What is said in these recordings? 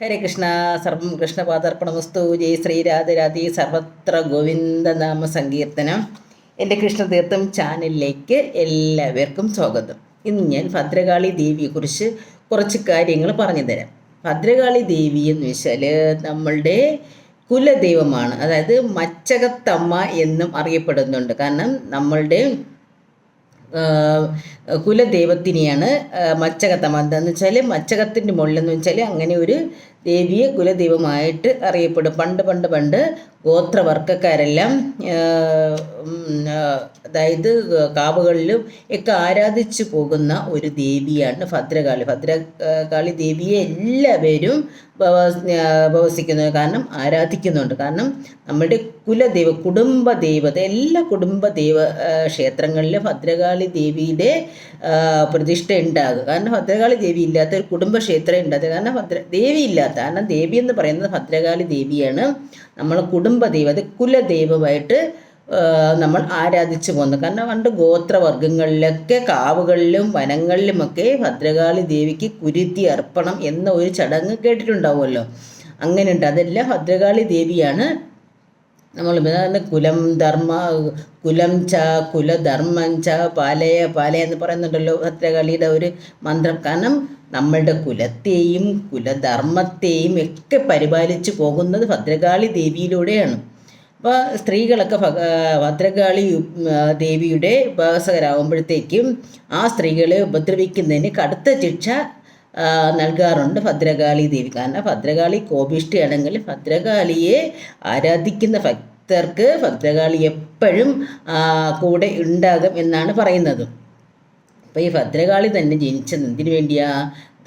ഹരേ കൃഷ്ണ സർവം കൃഷ്ണപാദർപ്പണമസ്തു. ജയ് ശ്രീരാധരാധി സർവത്ര ഗോവിന്ദനാമ സങ്കീർത്തനം. എന്റെ കൃഷ്ണതീർത്ഥം ചാനലിലേക്ക് എല്ലാവർക്കും സ്വാഗതം. ഇന്ന് ഞാൻ ഭദ്രകാളി ദേവിയെക്കുറിച്ച് കുറച്ച് കാര്യങ്ങൾ പറഞ്ഞു തരാം ഭദ്രകാളി ദേവി എന്ന് വെച്ചാൽ നമ്മളുടെ കുലദൈവമാണ്. അതായത് മച്ചകത്തമ്മ എന്നും അറിയപ്പെടുന്നുണ്ട്. കാരണം നമ്മളുടെ കുലദൈവത്തിനെയാണ് മച്ചകത്തമന്ത എന്ന് വെച്ചാൽ മച്ചകത്തിന്റെ മുകളിലെന്ന് വെച്ചാൽ അങ്ങനെ ഒരു ദേവിയെ കുലദൈവമായിട്ട് അറിയപ്പെടും. പണ്ട് പണ്ട് പണ്ട് ഗോത്രവർഗക്കാരെല്ലാം അതായത് കാവുകളിലും ഒക്കെ ആരാധിച്ചു പോകുന്ന ഒരു ദേവിയാണ് ഭദ്രകാളി. ഭദ്രകാളി ദേവിയെ എല്ലാവരും ഉപവസിക്കുന്നു. കാരണം ആരാധിക്കുന്നുണ്ട്. കാരണം നമ്മുടെ കുലദൈവ കുടുംബ ദൈവത എല്ലാ കുടുംബ ദൈവ ക്ഷേത്രങ്ങളിലും ഭദ്രകാളി ദേവിയുടെ പ്രതിഷ്ഠ ഉണ്ടാകും. കാരണം ഭദ്രകാളി ദേവി ഇല്ലാത്ത ഒരു കുടുംബക്ഷേത്രം ഉണ്ടാകും കാരണം ഭദ്ര ദേവി ഇല്ലാത്ത കാരണം ദേവി എന്ന് പറയുന്നത് ഭദ്രകാളി ദേവിയാണ്. നമ്മൾ കുടുംബ ദൈവം അത് കുലദൈവമായിട്ട് നമ്മൾ ആരാധിച്ചു പോകുന്നു കാരണം പണ്ട് ഗോത്രവർഗങ്ങളിലൊക്കെ കാവുകളിലും വനങ്ങളിലുമൊക്കെ ഭദ്രകാളി ദേവിക്ക് കുരുത്തി അർപ്പണം എന്ന ഒരു ചടങ്ങ് കേട്ടിട്ടുണ്ടാവുമല്ലോ. അങ്ങനെയുണ്ട്. അതെല്ലാം ഭദ്രകാളി ദേവിയാണ്. നമ്മൾ കുലം ധർമ്മ കുലം ച കുലധർമ്മം ച പാലയ പാലയ എന്ന് പറയുന്നുണ്ടല്ലോ ഭദ്രകാളിയുടെ ഒരു മന്ത്രം. കാരണം നമ്മളുടെ കുലത്തെയും കുലധർമ്മത്തെയും ഒക്കെ പരിപാലിച്ചു പോകുന്നത് ഭദ്രകാളി ദേവിയിലൂടെയാണ്. അപ്പോൾ സ്ത്രീകളൊക്കെ ഭദ്രകാളി ദേവിയുടെ ഉപാസകരാകുമ്പോഴത്തേക്കും ആ സ്ത്രീകളെ ഉപദ്രവിക്കുന്നതിന് കടുത്ത ശിക്ഷ നൽകാറുണ്ട് ഭദ്രകാളി ദേവി. കാരണം ഭദ്രകാളി കോപിഷ്ഠയാണെങ്കിൽ ഭദ്രകാളിയെ ആരാധിക്കുന്ന ഭക്തർക്ക് ഭദ്രകാളി എപ്പോഴും കൂടെ ഉണ്ടാകും എന്നാണ് പറയുന്നത്. അപ്പോൾ ഈ ഭദ്രകാളി തന്നെ ജനിച്ചത് എന്തിനു വേണ്ടിയാ?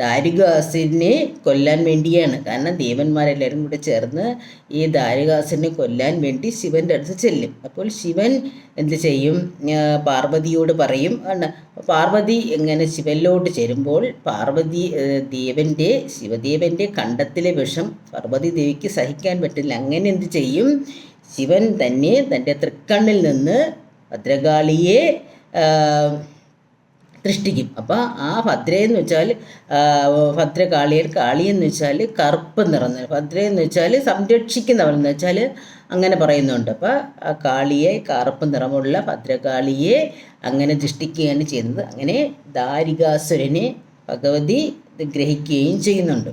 ദാരികാസിനെ കൊല്ലാൻ വേണ്ടിയാണ്. കാരണം ദേവന്മാരെല്ലാവരും കൂടെ ചേർന്ന് ഈ ദാരികാസിനെ കൊല്ലാൻ വേണ്ടി ശിവന്റെ അടുത്ത് ചെല്ലും. അപ്പോൾ ശിവൻ എന്ത് ചെയ്യും? പാർവതിയോട് പറയും ആണ് പാർവതി എങ്ങനെ ശിവനിലോട്ട് ചേരുമ്പോൾ പാർവതി ദേവന്റെ ശിവദേവന്റെ കണ്ടത്തിലെ വിഷം പാർവതി ദേവിക്ക് സഹിക്കാൻ പറ്റില്ല. അങ്ങനെ എന്ത് ചെയ്യും? ശിവൻ തന്നെ തന്റെ തൃക്കണ്ണിൽ നിന്ന് ഭദ്രകാളിയെ സൃഷ്ടിക്കും. അപ്പോൾ ആ ഭദ്രയെന്ന് വെച്ചാൽ ഭദ്ര കാളിയർ കാളിയെന്ന് വെച്ചാൽ കറുപ്പ് നിറഞ്ഞ ഭദ്രയെന്ന് വെച്ചാൽ സംരക്ഷിക്കുന്നവരെന്ന് വെച്ചാൽ അങ്ങനെ പറയുന്നുണ്ട്. അപ്പോൾ ആ കാളിയെ കറുപ്പ് നിറമുള്ള ഭദ്രകാളിയെ അങ്ങനെ ദൃഷ്ടിക്കുകയാണ് ചെയ്യുന്നത്. അങ്ങനെ ദാരികാസുരനെ ഭഗവതി ഗ്രഹിക്കുകയും ചെയ്യുന്നുണ്ട്.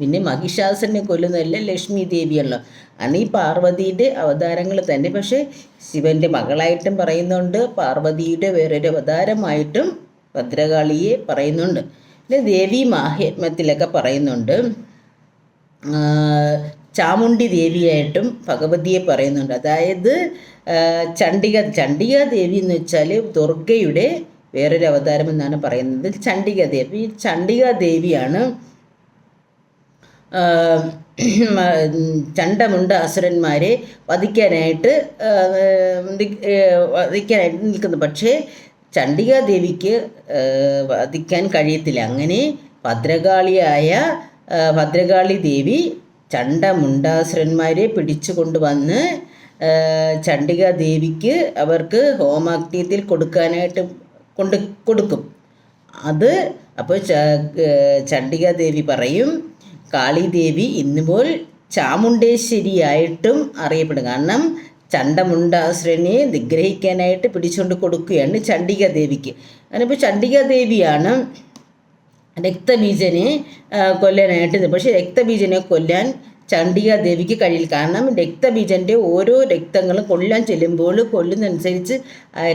പിന്നെ മഹിഷാസനെ കൊല്ലുന്നതല്ല ലക്ഷ്മി ദേവിയല്ലോ. അന്ന് ഈ പാർവതിയുടെ അവതാരങ്ങൾ തന്നെ. പക്ഷേ ശിവന്റെ മകളായിട്ടും പറയുന്നുണ്ട്. പാർവതിയുടെ വേറൊരു അവതാരമായിട്ടും ഭദ്രകാളിയെ പറയുന്നുണ്ട്. പിന്നെ ദേവി മാഹാത്മ്യത്തിലൊക്കെ പറയുന്നുണ്ട്. ചാമുണ്ടി ദേവിയായിട്ടും ഭഗവതിയെ പറയുന്നുണ്ട്. അതായത് ചണ്ഡിക ചണ്ഡിക ദേവി എന്ന് വെച്ചാൽ ദുർഗയുടെ വേറൊരു അവതാരം എന്നാണ് പറയുന്നത്. ചണ്ഡിക ദേവി. ചണ്ഡിക ദേവിയാണ് ചണ്ടമുണ്ട അസുരന്മാരെ വധിക്കാനായിട്ട് വധിക്കാനായിട്ട് നിൽക്കുന്നു. പക്ഷേ ചണ്ഡികാദേവിക്ക് വധിക്കാൻ കഴിയത്തില്ല. അങ്ങനെ ഭദ്രകാളിയായ ഭദ്രകാളി ദേവി ചണ്ടമുണ്ടാസുരന്മാരെ പിടിച്ചു കൊണ്ടുവന്ന് ചണ്ഡികാദേവിക്ക് അവർക്ക് ഹോമാഗ്നിയത്തിൽ കൊടുക്കാനായിട്ട് കൊണ്ട് കൊടുക്കും. അത് അപ്പോൾ ചണ്ഡികാദേവി പറയും കാളിദേവി ഇന്നുപോൽ ചാമുണ്ടേശ്വരിയായിട്ടും അറിയപ്പെടും. കാരണം ചണ്ടമുണ്ടാസുരനെ നിഗ്രഹിക്കാനായിട്ട് പിടിച്ചുകൊണ്ട് കൊടുക്കുകയാണ് ചണ്ഡിക ദേവിക്ക് അതിനിപ്പോൾ ചണ്ഡിക ദേവിയാണ് രക്തബീജനെ കൊല്ലാനായിട്ട് പക്ഷേ രക്തബീജനെ കൊല്ലാൻ ചണ്ഡിക ദേവിക്ക് കഴിയില്ല. കാരണം രക്തബീജന്റെ ഓരോ രക്തങ്ങളും കൊല്ലാൻ ചെല്ലുമ്പോൾ കൊല്ലുന്നതനുസരിച്ച്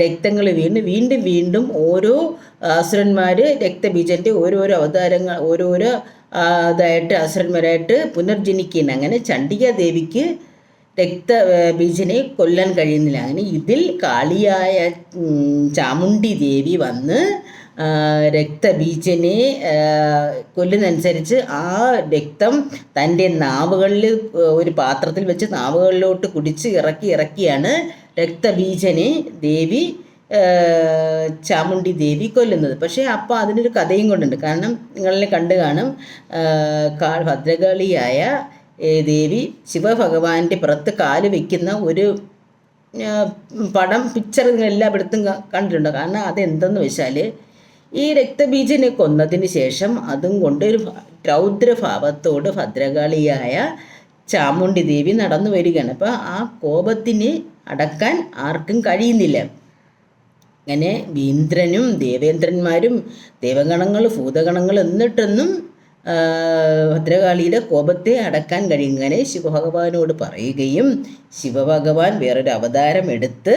രക്തങ്ങൾ വീണ്ടും വീണ്ടും വീണ്ടും ഓരോ അസുരന്മാർ രക്തബീജന്റെ ഓരോരോ അവതാരങ്ങൾ ഓരോരോ ഇതായിട്ട് അസുരന്മാരായിട്ട് പുനർജനിക്കുന്ന അങ്ങനെ ചണ്ഡിക ദേവിക്ക് രക്ത ബീജനെ കൊല്ലാൻ കഴിയുന്നില്ല. അങ്ങനെ ഇതിൽ കാളിയായ ചാമുണ്ടി ദേവി വന്ന് രക്തബീജനെ കൊല്ലുന്നതനുസരിച്ച് ആ രക്തം തന്റെ നാവുകളിൽ ഒരു പാത്രത്തിൽ വെച്ച് നാവുകളിലോട്ട് കുടിച്ച് ഇറക്കി ഇറക്കിയാണ് രക്തബീജനെ ദേവി ചാമുണ്ടി ദേവി കൊല്ലുന്നത്. പക്ഷേ അപ്പോൾ അതിനൊരു കഥയും കൊണ്ടുണ്ട്. കാരണം നിങ്ങളെ കണ്ടു കാണും ഭദ്രകാളിയായ ദേവി ശിവഭഗവാന്റെ പുറത്ത് കാൽ വയ്ക്കുന്ന ഒരു പടം പിക്ചർ നിങ്ങൾ എല്ലായിടത്തും കണ്ടിട്ടുണ്ട്? കാരണം അതെന്തെന്ന് വെച്ചാൽ ഈ രക്തബീജനെ കൊന്നതിന് ശേഷം അതും കൊണ്ട് ഒരു രൗദ്രഭാവത്തോട് ഭദ്രകാളിയായ ചാമുണ്ടി ദേവി നടന്നു വരികയാണ് അപ്പോൾ ആ കോപത്തിന് അടക്കാൻ ആർക്കും കഴിയുന്നില്ല. അങ്ങനെ ഇന്ദ്രനും ദേവേന്ദ്രന്മാരും ദേവഗണങ്ങൾ ഭൂതഗണങ്ങൾ എന്നിട്ടൊന്നും ഭദ്രകാളിയുടെ കോപത്തെ അടക്കാൻ കഴിയും. അങ്ങനെ ശിവഭഗവാനോട് പറയുകയും ശിവഭഗവാൻ വേറൊരു അവതാരം എടുത്ത്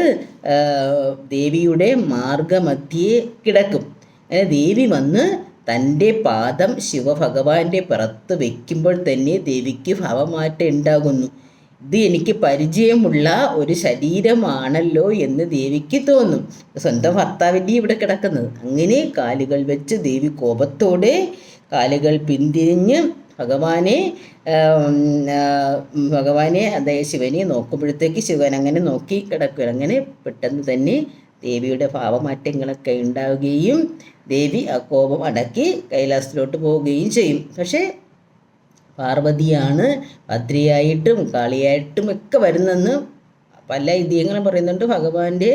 ദേവിയുടെ മാർഗമധ്യേ കിടക്കും. അങ്ങനെ ദേവി വന്ന് തന്റെ പാദം ശിവഭഗവാന്റെ പുറത്ത് വയ്ക്കുമ്പോൾ തന്നെ ദേവിക്ക് ഭാവമാറ്റം ഉണ്ടാകുന്നു. ഇത് എനിക്ക് പരിചയമുള്ള ഒരു ശരീരമാണല്ലോ എന്ന് ദേവിക്ക് തോന്നും. സ്വന്തം ഭർത്താവിന്റെ ഇവിടെ കിടക്കുന്നത്. അങ്ങനെ കാലുകൾ വെച്ച് ദേവി കോപത്തോടെ കാലുകൾ പിന്തിരിഞ്ഞ് ഭഗവാനെ ഭഗവാനെ അതായത് ശിവനെ നോക്കുമ്പോഴത്തേക്ക് ശിവൻ അങ്ങനെ നോക്കി കിടക്കുക അങ്ങനെ പെട്ടെന്ന് തന്നെ ദേവിയുടെ ഭാവമാറ്റങ്ങളൊക്കെ ഉണ്ടാവുകയും ദേവി ആ കോപം അടക്കി കൈലാസത്തിലോട്ട് പോവുകയും ചെയ്യും. പക്ഷേ പാർവതിയാണ് ഭദ്രയായിട്ടും കാളിയായിട്ടും ഒക്കെ വരുന്നെന്ന് പല ഐതിഹ്യങ്ങളും പറയുന്നുണ്ട്. ഭഗവാന്റെ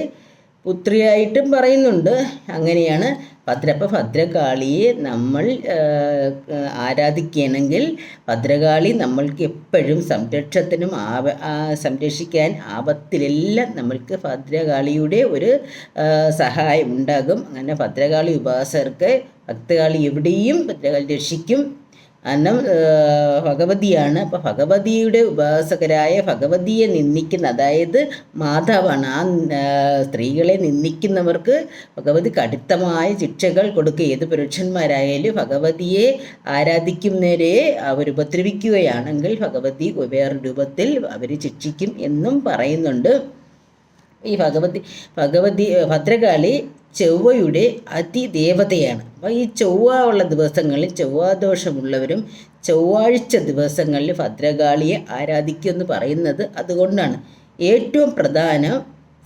പുത്രിയായിട്ടും പറയുന്നുണ്ട്. അങ്ങനെയാണ് ഭദ്ര അപ്പോൾ ഭദ്രകാളിയെ നമ്മൾ ആരാധിക്കണമെങ്കിൽ ഭദ്രകാളി നമ്മൾക്ക് എപ്പോഴും സംരക്ഷത്തിനും ആവ ആ, സംരക്ഷിക്കാൻ ആപത്തിലെല്ലാം നമ്മൾക്ക് ഭദ്രകാളിയുടെ ഒരു സഹായം ഉണ്ടാകും. അങ്ങനെ ഭദ്രകാളി ഉപാസകർക്ക് ഭക്തകാളി എവിടെയും ഭദ്രകാളി രക്ഷിക്കും. ആ, ഭഗവതിയാണ്. അപ്പോൾ ഭഗവതിയുടെ ഉപാസകരായ ഭഗവതിയെ നിന്ദിക്കുന്ന അതായത് മാതാവാണ്. ആ ആ, സ്ത്രീകളെ നിന്ദിക്കുന്നവർക്ക് ഭഗവതി കടുത്തമായ ശിക്ഷകൾ കൊടുക്കുക. ഏത് പുരുഷന്മാരായാലും ഭഗവതിയെ ആരാധിക്കുന്നവരെ അവർ ഉപദ്രവിക്കുകയാണെങ്കിൽ ഭഗവതി വേറെ രൂപത്തിൽ അവർ ശിക്ഷിക്കും എന്നും പറയുന്നുണ്ട്. ഈ ഭഗവതി ഭഗവതി ഭദ്രകാളി ചൊവ്വയുടെ അതിദേവതയാണ്. അപ്പോൾ ഈ ചൊവ്വ ഉള്ള ദിവസങ്ങളിൽ ചൊവ്വാദോഷമുള്ളവരും ചൊവ്വാഴ്ച ദിവസങ്ങളിൽ ഭദ്രകാളിയെ ആരാധിക്കുമെന്ന് പറയുന്നത് അതുകൊണ്ടാണ്. ഏറ്റവും പ്രധാനം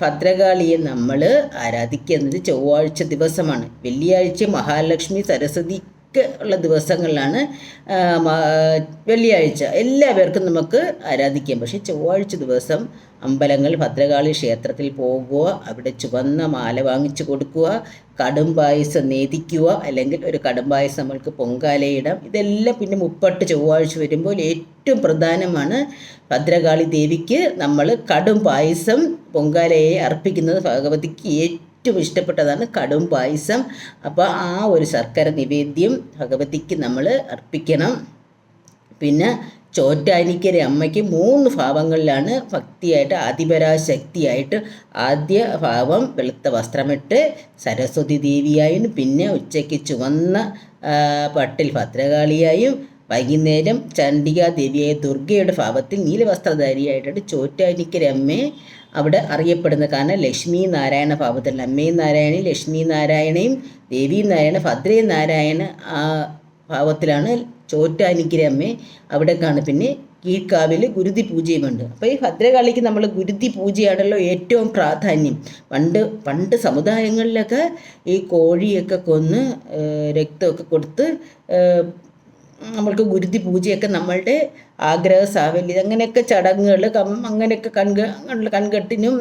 ഭദ്രകാളിയെ നമ്മൾ ആരാധിക്കുന്നത് ചൊവ്വാഴ്ച ദിവസമാണ്. വെള്ളിയാഴ്ച മഹാലക്ഷ്മി സരസ്വതിക്ക് ഉള്ള ദിവസങ്ങളിലാണ് വെള്ളിയാഴ്ച എല്ലാവർക്കും നമുക്ക് ആരാധിക്കാം. പക്ഷേ ചൊവ്വാഴ്ച ദിവസം അമ്പലങ്ങൾ ഭദ്രകാളി ക്ഷേത്രത്തിൽ പോകുക അവിടെ ചുവന്ന മാല വാങ്ങിച്ചു കൊടുക്കുക കടും പായസം നേദിക്കുക അല്ലെങ്കിൽ ഒരു കടും പായസം നമ്മൾക്ക് പൊങ്കാലയിടാം ഇതെല്ലാം പിന്നെ മുപ്പട്ട് ചൊവ്വാഴ്ച വരുമ്പോൾ ഏറ്റവും പ്രധാനമാണ് ഭദ്രകാളി ദേവിക്ക് നമ്മൾ കടും പായസം പൊങ്കാലയെ അർപ്പിക്കുന്നത് ഭഗവതിക്ക് ഏറ്റവും ഇഷ്ടപ്പെട്ടതാണ് കടും പായസം. അപ്പോൾ ആ ഒരു ശർക്കര നിവേദ്യം ഭഗവതിക്ക് നമ്മൾ അർപ്പിക്കണം. പിന്നെ ചോറ്റാനിക്കര അമ്മയ്ക്ക് മൂന്ന് ഭാവങ്ങളിലാണ് ഭക്തിയായിട്ട് ആദിപരാശക്തിയായിട്ട് ആദ്യ ഭാവം വെളുത്ത വസ്ത്രമിട്ട് സരസ്വതി ദേവിയായും പിന്നെ ഉച്ചയ്ക്ക് ചുവന്ന പട്ടിൽ ഭദ്രകാളിയായും വൈകുന്നേരം ചണ്ഡിക ദേവിയായ ദുർഗയുടെ ഭാവത്തിൽ നീലവസ്ത്രധാരിയായിട്ടാണ് ചോറ്റാനിക്കര അമ്മയെ അവിടെ അറിയപ്പെടുന്നത് കാരണം ലക്ഷ്മി നാരായണ ഭാവത്തിൽ. അമ്മയും നാരായണയും ലക്ഷ്മി നാരായണയും ദേവി നാരായണ ഭദ്രേ നാരായണ ആ ഭാവത്തിലാണ് ചോറ്റാനിക്കര അവിടെ കാണും പിന്നെ കീഴ്ക്കാവിൽ ഗുരുതി പൂജയുമുണ്ട്. അപ്പോൾ ഈ ഭദ്രകാളിക്ക് നമ്മൾ ഗുരുതി പൂജയാണല്ലോ ഏറ്റവും പ്രാധാന്യം. പണ്ട് പണ്ട് സമുദായങ്ങളിലൊക്കെ ഈ കോഴിയൊക്കെ കൊന്ന് രക്തമൊക്കെ കൊടുത്ത് നമ്മൾക്ക് ഗുരുതി പൂജയൊക്കെ നമ്മളുടെ ആഗ്രഹ സാഫല്യം അങ്ങനെയൊക്കെ ചടങ്ങുകൾ കം അങ്ങനെയൊക്കെ കൺക കൺകെട്ടിനും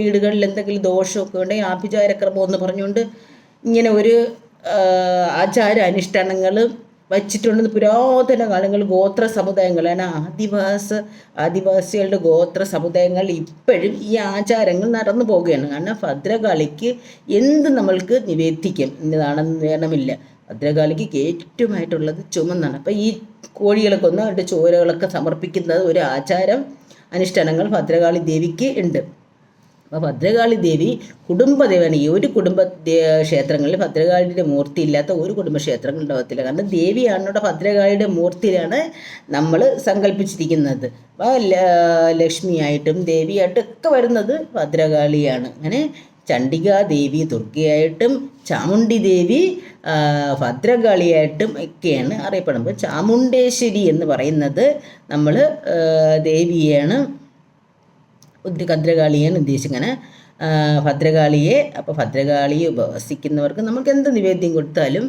വീടുകളിൽ എന്തെങ്കിലും ദോഷമൊക്കെ ഉണ്ടെങ്കിൽ ആഭിചാരക്രമം എന്ന് പറഞ്ഞുകൊണ്ട് ഇങ്ങനെ ഒരു ആചാര അനുഷ്ഠാനങ്ങൾ വച്ചിട്ടുണ്ടെന്ന് പുരാതന കാലങ്ങളിൽ ഗോത്ര സമുദായങ്ങളാണ് ആദിവാസ ആദിവാസികളുടെ ഗോത്ര സമുദായങ്ങൾ ഇപ്പോഴും ഈ ആചാരങ്ങൾ നടന്നു പോവുകയാണ്. കാരണം ഭദ്രകാളിക്ക് എന്ത് നമ്മൾക്ക് നിവേദിക്കും എന്നതാണെന്ന് വേണമില്ല. ഭദ്രകാളിക്ക് ഏറ്റവുമായിട്ടുള്ളത് ചുമന്നാണ്. അപ്പം ഈ കോഴികളെ കൊന്ന് അവരുടെ ചോരകളൊക്കെ സമർപ്പിക്കുന്നത് ഒരു ആചാരം അനുഷ്ഠാനങ്ങൾ ഭദ്രകാളി ദേവിക്ക് ഉണ്ട്. അപ്പോൾ ഭദ്രകാളി ദേവി കുടുംബദേവാണ് ഈ ഒരു കുടുംബ ക്ഷേത്രങ്ങളിൽ ഭദ്രകാളിയുടെ മൂർത്തി ഇല്ലാത്ത ഒരു കുടുംബ ക്ഷേത്രങ്ങൾ ഉണ്ടാകത്തില്ല കാരണം ഇവിടെ ഭദ്രകാളിയുടെ മൂർത്തിയിലാണ് നമ്മൾ സങ്കല്പിച്ചിരിക്കുന്നത്. അപ്പോൾ ലക്ഷ്മിയായിട്ടും ദേവിയായിട്ടും ഒക്കെ വരുന്നത് ഭദ്രകാളിയാണ്. അങ്ങനെ ചണ്ഡികാ ദേവി ദുർഗയായിട്ടും ചാമുണ്ടി ദേവി ഭദ്രകാളിയായിട്ടും ഒക്കെയാണ് അറിയപ്പെടുന്നത്. ചാമുണ്ടേശ്വരി എന്ന് പറയുന്നത് നമ്മൾ ദേവിയാണ് ഭദ്രകാളിയാണ് ഉദ്ദേശിക്കുന്നത് ഭദ്രകാളിയെ അപ്പോൾ ഭദ്രകാളിയെ ഉപവസിക്കുന്നവർക്ക് നമുക്ക് എന്ത് നിവേദ്യം കൊടുത്താലും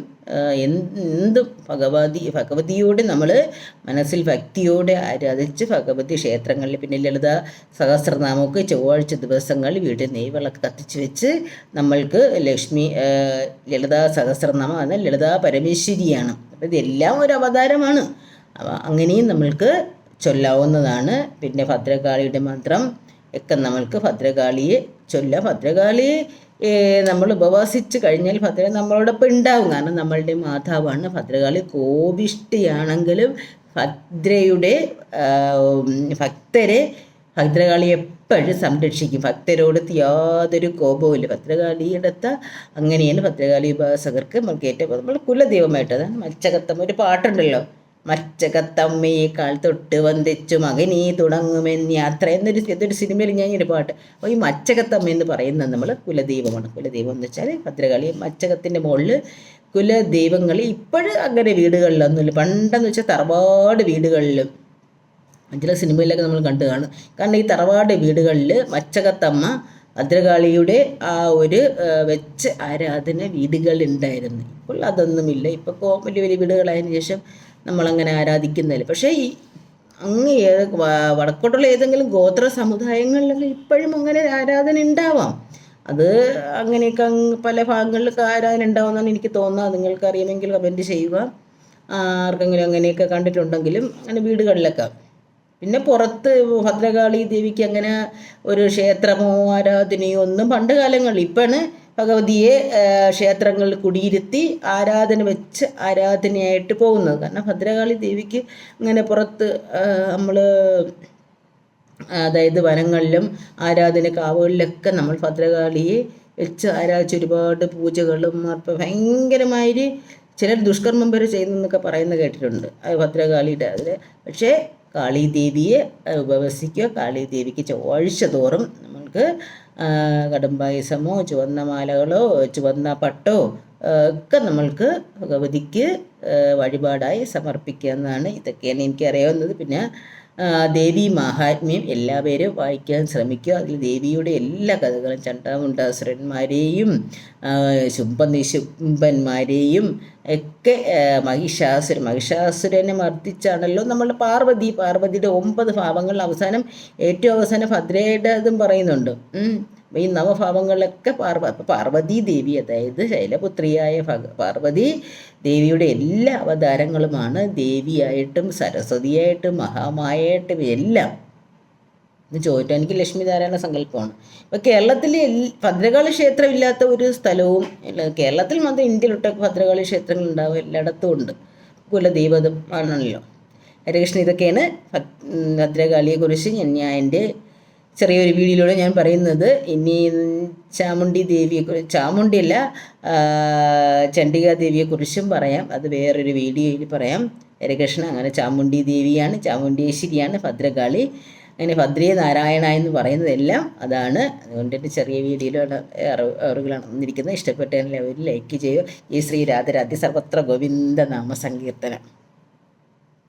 എന്ത് ഭഗവതി ഭഗവതിയോട് നമ്മൾ മനസ്സിൽ ഭക്തിയോടെ ആരാധിച്ച് ഭഗവതി ക്ഷേത്രങ്ങളിൽ പിന്നെ ലളിത സഹസ്രനാമമൊക്കെ ചൊവ്വാഴ്ച ദിവസങ്ങളിൽ വീട്ടിൽ നെയ്വിളക്ക് കത്തിച്ച് വെച്ച് നമ്മൾക്ക് ലക്ഷ്മി ലളിതാ സഹസ്രനാമം എന്ന ലളിത പരമേശ്വരിയാണ്. അപ്പോൾ ഇതെല്ലാം ഒരു അവതാരമാണ്. അങ്ങനെയും നമ്മൾക്ക് ചൊല്ലാവുന്നതാണ്. പിന്നെ ഭദ്രകാളിയുടെ മന്ത്രം ഒക്കെ നമ്മൾക്ക് ഭദ്രകാളിയെ ചൊല്ലാം ഭദ്രകാളി നമ്മൾ ഉപവാസിച്ച് കഴിഞ്ഞാൽ ഭദ്ര നമ്മളോടൊപ്പം ഉണ്ടാവും. കാരണം നമ്മളുടെ മാതാവാണ് ഭദ്രകാളി. കോപിഷ്ടിയാണെങ്കിലും ഭദ്രയുടെ ഭക്തരെ ഭദ്രകാളി എപ്പോഴും സംരക്ഷിക്കും. ഭക്തരോട് യാതൊരു കോപവുമില്ല ഭദ്രകാളിയെടുത്ത അങ്ങനെയാണ് ഭദ്രകാളി ഉപാസകർക്ക് നമുക്ക് ഏറ്റവും നമ്മൾ കുലദൈവമായിട്ട് അതാണ് മച്ചകത്തം ഒരു പാട്ടുണ്ടല്ലോ. മച്ചകത്തമ്മയെ കാൽ തൊട്ട് വന്ദിച്ചു മകനീ തുടങ്ങുമെന്ന് യാത്ര എന്നൊരു ഇതൊരു സിനിമയിൽ ഞാൻ ഒരു പാട്ട്. അപ്പോൾ ഈ മച്ചകത്തമ്മ എന്ന് പറയുന്നത് നമ്മൾ കുലദൈവമാണ്. കുലദൈവം എന്ന് വെച്ചാൽ ഭദ്രകാളി. മച്ചകത്തിന്റെ മുകളിൽ കുലദൈവങ്ങൾ. ഇപ്പോഴും അങ്ങനെ വീടുകളിലൊന്നുമില്ല പണ്ടെന്ന് വെച്ചാൽ തറവാട് വീടുകളിലും ചില സിനിമയിലൊക്കെ നമ്മൾ കണ്ടു കാണും. കാരണം ഈ തറവാട് വീടുകളിൽ മച്ചകത്തമ്മ ഭദ്രകാളിയുടെ ആ ഒരു വെച്ച് ആരാധന വീടുകളുണ്ടായിരുന്നു ഇപ്പോൾ അതൊന്നുമില്ല. ഇപ്പോൾ വലിയ വലിയ വീടുകളായതിനു ശേഷം നമ്മളങ്ങനെ ആരാധിക്കുന്നതിൽ പക്ഷേ ഈ അങ്ങ് വടക്കോട്ടുള്ള ഏതെങ്കിലും ഗോത്ര സമുദായങ്ങളിലൊക്കെ ഇപ്പോഴും അങ്ങനെ ആരാധന ഉണ്ടാവാം. അത് അങ്ങനെയൊക്കെ അങ്ങ് പല ഭാഗങ്ങളിലൊക്കെ ആരാധന ഉണ്ടാവുമെന്നാണ് എനിക്ക് തോന്നുന്നത്. നിങ്ങൾക്ക് അറിയുമെങ്കിൽ കമന്റ് ചെയ്യുക. ആർക്കെങ്കിലും അങ്ങനെയൊക്കെ കണ്ടിട്ടുണ്ടെങ്കിലും അങ്ങനെ വീടുകളിലൊക്കെ. പിന്നെ പുറത്ത് ഭദ്രകാളി ദേവിക്ക് അങ്ങനെ ഒരു ക്ഷേത്രമോ ആരാധനയോ ഒന്നും പണ്ട് കാലങ്ങളിൽ ഇപ്പാണ് ഭഗവതിയെ ക്ഷേത്രങ്ങളിൽ കുടിയിരുത്തി ആരാധന വെച്ച് ആരാധനയായിട്ട് പോകുന്നത്. കാരണം ഭദ്രകാളി ദേവിക്ക് ഇങ്ങനെ പുറത്ത് നമ്മൾ അതായത് വനങ്ങളിലും ആരാധന കാവുകളിലൊക്കെ നമ്മൾ ഭദ്രകാളിയെ വെച്ച് ആരാധിച്ച് ഒരുപാട് പൂജകളും അപ്പം ഭയങ്കരമായി ചിലർ ദുഷ്കർമ്മം വരെ ചെയ്യുന്നതെന്നൊക്കെ പറയുന്നത് കേട്ടിട്ടുണ്ട്. ഭദ്രകാളിയുടെ അതിൽ പക്ഷേ കാളി ദേവിയെ ആ, ഉപവസിക്കുക കാളി ദേവിക്ക് ചൊവ്വാഴ്ച തോറും നമ്മൾക്ക് ആ, കടുംപായസമോ ചുവന്ന മാലകളോ ചുവന്ന പട്ടോ ഒക്കെ നമ്മൾക്ക് ഭഗവതിക്ക് വഴിപാടായി സമർപ്പിക്കുക എന്നാണ് ഇതൊക്കെയാണ് എനിക്കറിയാവുന്നത്. പിന്നെ ആ, ദേവി മഹാത്മ്യം എല്ലാവരും വായിക്കാൻ ശ്രമിക്കുക. അതിൽ ദേവിയുടെ എല്ലാ കഥകളും ചണ്ടാമുണ്ടാസുരന്മാരെയും ശുംഭനിശുംഭന്മാരെയും ഒക്കെ മഹിഷാസുരൻ മഹിഷാസുരനെ മർദ്ദിച്ചാണല്ലോ നമ്മൾ പാർവതി. പാർവതിയുടെ ഒമ്പത് ഭാവങ്ങൾ അവസാനം ഏറ്റവും അവസാനം ഭദ്രയുടെ അതും പറയുന്നുണ്ട്. ഈ നവഭാവങ്ങളിലൊക്കെ പാർവ പാർവതി ദേവി അതായത് ശൈലപുത്രിയായ ഭഗ പാർവതി ദേവിയുടെ എല്ലാ അവതാരങ്ങളുമാണ് ദേവിയായിട്ടും സരസ്വതിയായിട്ടും മഹാമായായിട്ടും എല്ലാം. എന്ന് ചോദിച്ചാൽ എനിക്ക് ലക്ഷ്മി നാരായണ സങ്കല്പമാണ് ഇപ്പോൾ കേരളത്തിൽ ഭദ്രകാളി ക്ഷേത്രം ഇല്ലാത്ത ഒരു സ്ഥലവും കേരളത്തിൽ മാത്രം ഇന്ത്യയിലൊട്ടൊക്കെ ഭദ്രകാളി ക്ഷേത്രങ്ങൾ ഉണ്ടാവും എല്ലായിടത്തും ഉണ്ട്. കുലദൈവതം ആണല്ലോ ഹരികൃഷ്ണൻ ഇതൊക്കെയാണ് ഭദ്- കുറിച്ച് ഭദ്രകാളിയെക്കുറിച്ച് ഞാൻ എന്റെ ചെറിയൊരു വീഡിയോയിലൂടെ ഞാൻ പറയുന്നത്. ഇനി ചാമുണ്ഡി ദേവിയെക്കുറിച്ച് ചാമുണ്ടിയല്ല ചണ്ഡികാ ദേവിയെക്കുറിച്ചും പറയാം. അത് വേറൊരു വീഡിയോയിൽ പറയാം. ഹരികൃഷ്ണ അങ്ങനെ ചാമുണ്ഡി ദേവിയാണ് ചാമുണ്ടേശ്വരിയാണ് ഭദ്രകാളി. അങ്ങനെ ഭദ്രേ നാരായണ എന്ന് പറയുന്നതെല്ലാം അതാണ്. അതുകൊണ്ട് എന്റെ ചെറിയ വീഡിയോയിലുള്ള അറിവ് അറിവുകളാണ് വന്നിരിക്കുന്നത് ഇഷ്ടപ്പെട്ട എല്ലാവരും ലൈക്ക് ചെയ്യുക. ഈ ശ്രീ രാധരാധി സർവത്ര ഗോവിന്ദ നാമ സങ്കീർത്തനം.